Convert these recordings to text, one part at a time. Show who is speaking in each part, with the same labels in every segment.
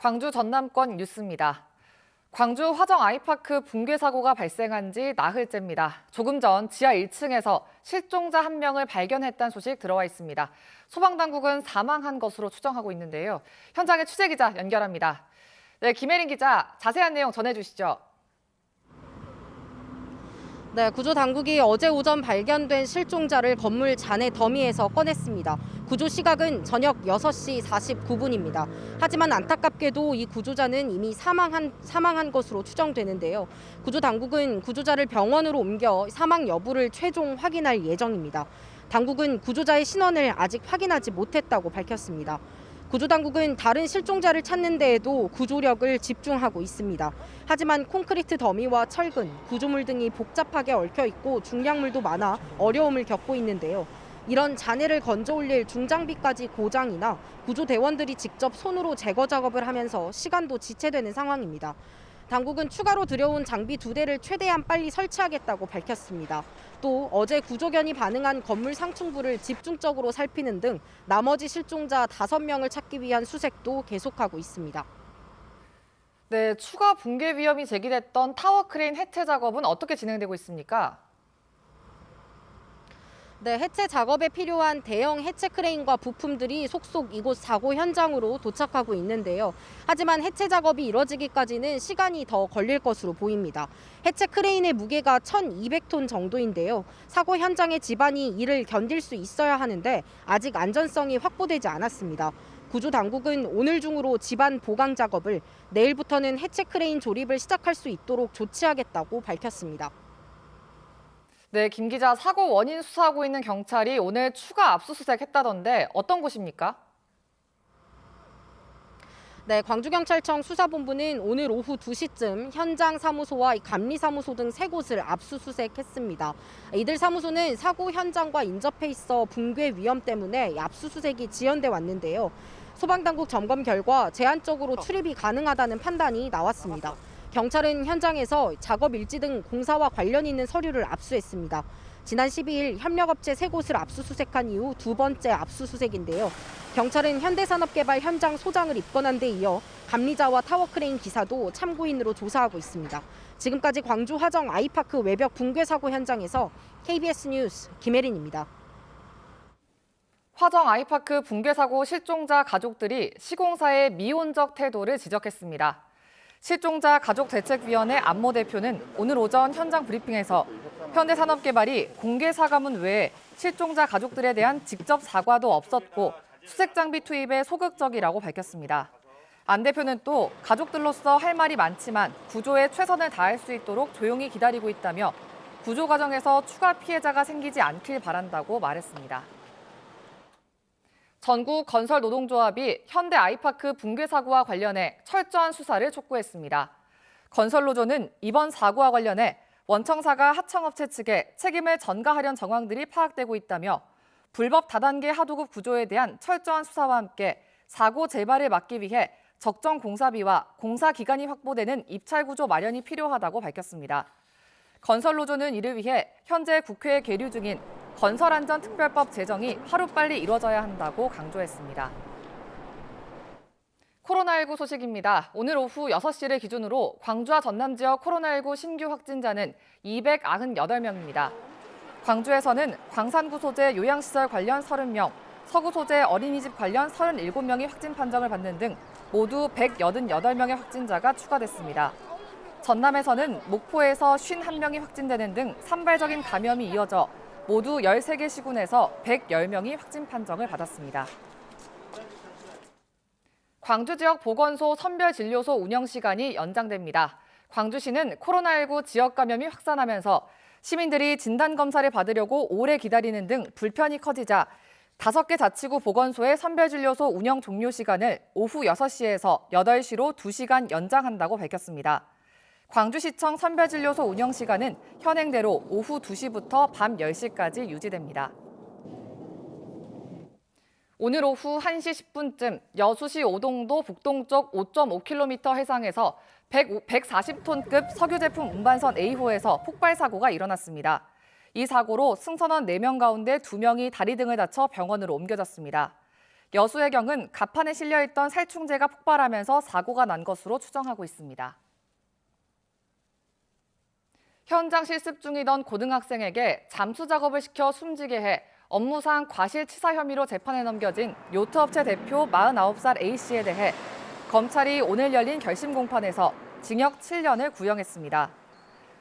Speaker 1: 광주 전남권 뉴스입니다. 광주 화정 아이파크 붕괴 사고가 발생한 지 나흘째입니다. 조금 전 지하 1층에서 실종자 한 명을 발견했다는 소식 들어와 있습니다. 소방당국은 사망한 것으로 추정하고 있는데요. 현장에 취재 기자 연결합니다. 네, 김혜린 기자 자세한 내용 전해주시죠.
Speaker 2: 네, 구조 당국이 어제 오전 발견된 실종자를 건물 잔해 더미에서 꺼냈습니다. 구조 시각은 저녁 6시 49분입니다. 하지만 안타깝게도 이 구조자는 이미 사망한 사망한 것으로 추정되는데요. 구조 당국은 구조자를 병원으로 옮겨 사망 여부를 최종 확인할 예정입니다. 당국은 구조자의 신원을 아직 확인하지 못했다고 밝혔습니다. 구조당국은 다른 실종자를 찾는 데에도 구조력을 집중하고 있습니다. 하지만 콘크리트 더미와 철근, 구조물 등이 복잡하게 얽혀 있고 중량물도 많아 어려움을 겪고 있는데요. 이런 잔해를 건져 올릴 중장비까지 고장이나 구조대원들이 직접 손으로 제거 작업을 하면서 시간도 지체되는 상황입니다. 당국은 추가로 들여온 장비 두 대를 최대한 빨리 설치하겠다고 밝혔습니다. 또 어제 구조견이 반응한 건물 상층부를 집중적으로 살피는 등 나머지 실종자 다섯 명을 찾기 위한 수색도 계속하고 있습니다.
Speaker 1: 네, 추가 붕괴 위험이 제기됐던 타워 크레인 해체 작업은 어떻게 진행되고 있습니까?
Speaker 2: 네, 해체 작업에 필요한 대형 해체 크레인과 부품들이 속속 이곳 사고 현장으로 도착하고 있는데요. 하지만 해체 작업이 이뤄지기까지는 시간이 더 걸릴 것으로 보입니다. 해체 크레인의 무게가 1,200톤 정도인데요. 사고 현장의 집안이 이를 견딜 수 있어야 하는데 아직 안전성이 확보되지 않았습니다. 구조 당국은 오늘 중으로 집안 보강 작업을 내일부터는 해체 크레인 조립을 시작할 수 있도록 조치하겠다고 밝혔습니다.
Speaker 1: 네, 김 기자 사고 원인 수사하고 있는 경찰이 오늘 추가 압수수색했다던데 어떤 곳입니까?
Speaker 2: 네, 광주경찰청 수사본부는 오늘 오후 2시쯤 현장 사무소와 감리 사무소 등 세 곳을 압수수색했습니다. 이들 사무소는 사고 현장과 인접해 있어 붕괴 위험 때문에 압수수색이 지연돼 왔는데요. 소방당국 점검 결과 제한적으로 출입이 가능하다는 판단이 나왔습니다. 경찰은 현장에서 작업 일지 등 공사와 관련 있는 서류를 압수했습니다. 지난 12일 협력업체 세 곳을 압수수색한 이후 두 번째 압수수색인데요. 경찰은 현대산업개발 현장 소장을 입건한 데 이어 감리자와 타워크레인 기사도 참고인으로 조사하고 있습니다. 지금까지 광주 화정 아이파크 외벽 붕괴 사고 현장에서 KBS 뉴스 김혜린입니다.
Speaker 1: 화정 아이파크 붕괴 사고 실종자 가족들이 시공사의 미온적 태도를 지적했습니다. 실종자 가족대책위원회 안모 대표는 오늘 오전 현장 브리핑에서 현대산업개발이 공개 사과문 외에 실종자 가족들에 대한 직접 사과도 없었고 수색 장비 투입에 소극적이라고 밝혔습니다. 안 대표는 또 가족들로서 할 말이 많지만 구조에 최선을 다할 수 있도록 조용히 기다리고 있다며 구조 과정에서 추가 피해자가 생기지 않길 바란다고 말했습니다. 전국 건설 노동조합이 현대 아이파크 붕괴 사고와 관련해 철저한 수사를 촉구했습니다. 건설노조는 이번 사고와 관련해 원청사가 하청업체 측에 책임을 전가하려는 정황들이 파악되고 있다며 불법 다단계 하도급 구조에 대한 철저한 수사와 함께 사고 재발을 막기 위해 적정 공사비와 공사 기간이 확보되는 입찰 구조 마련이 필요하다고 밝혔습니다. 건설노조는 이를 위해 현재 국회에 계류 중인 건설안전특별법 제정이 하루빨리 이뤄져야 한다고 강조했습니다. 코로나19 소식입니다. 오늘 오후 6시를 기준으로 광주와 전남 지역 코로나19 신규 확진자는 298명입니다. 광주에서는 광산구 소재 요양시설 관련 30명, 서구 소재 어린이집 관련 37명이 확진 판정을 받는 등 모두 188명의 확진자가 추가됐습니다. 전남에서는 목포에서 51명이 확진되는 등 산발적인 감염이 이어져 모두 13개 시군에서 110명이 확진 판정을 받았습니다. 광주 지역 보건소 선별진료소 운영 시간이 연장됩니다. 광주시는 코로나19 지역 감염이 확산하면서 시민들이 진단 검사를 받으려고 오래 기다리는 등 불편이 커지자 다섯 개 자치구 보건소의 선별진료소 운영 종료 시간을 오후 6시에서 8시로 2시간 연장한다고 밝혔습니다. 광주시청 선별진료소 운영 시간은 현행대로 오후 2시부터 밤 10시까지 유지됩니다. 오늘 오후 1시 10분쯤 여수시 오동도 북동쪽 5.5km 해상에서 100, 140톤급 석유 제품 운반선 A호에서 폭발 사고가 일어났습니다. 이 사고로 승선원 4명 가운데 2명이 다리 등을 다쳐 병원으로 옮겨졌습니다. 여수해경은 갑판에 실려 있던 살충제가 폭발하면서 사고가 난 것으로 추정하고 있습니다. 현장 실습 중이던 고등학생에게 잠수 작업을 시켜 숨지게 해 업무상 과실치사 혐의로 재판에 넘겨진 요트업체 대표 49살 A씨에 대해 검찰이 오늘 열린 결심 공판에서 징역 7년을 구형했습니다.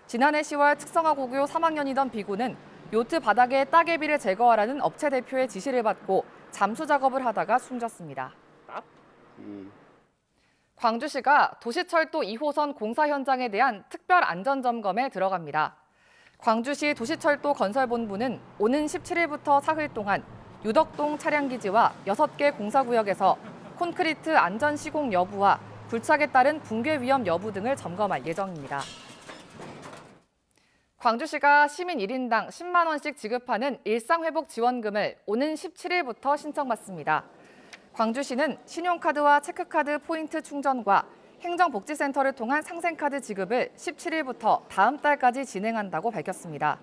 Speaker 1: 지난해 10월 특성화 고교 3학년이던 B군은 요트 바닥에 따개비를 제거하라는 업체 대표의 지시를 받고 잠수 작업을 하다가 숨졌습니다. 광주시가 도시철도 2호선 공사 현장에 대한 특별 안전 점검에 들어갑니다. 광주시 도시철도 건설본부는 오는 17일부터 사흘 동안 유덕동 차량기지와 6개 공사구역에서 콘크리트 안전 시공 여부와 굴착에 따른 붕괴 위험 여부 등을 점검할 예정입니다. 광주시가 시민 1인당 10만 원씩 지급하는 일상회복 지원금을 오는 17일부터 신청받습니다. 광주시는 신용카드와 체크카드 포인트 충전과 행정복지센터를 통한 상생카드 지급을 17일부터 다음 달까지 진행한다고 밝혔습니다.